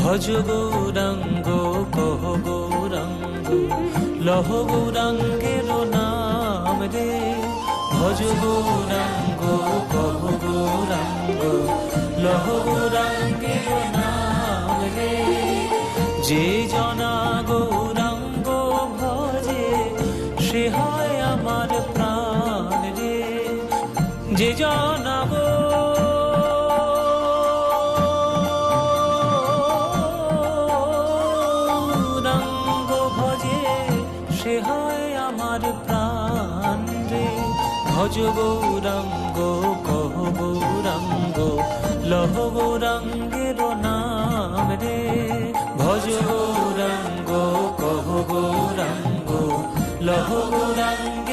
ভজ গৌরাঙ্গ কহ গৌরাঙ্গ লহ গৌরাঙ্গের নাম রে। ভজ গৌরাঙ্গ কহ গৌরাঙ্গ লহ গৌরাঙ্গের নাম রে। যে জনা গৌরাঙ্গ ভজে, সে হয় আমার প্রাণ রে। যে জনা ভজে, সে হয় আমার প্রাণ রে। ভজ গৌরঙ্গ, কহ গৌরঙ্গ, লহ গৌরঙ্গের নাম রে। ভজ গৌরঙ্গ, কহ গৌরঙ্গ, লহ গৌরঙ্গ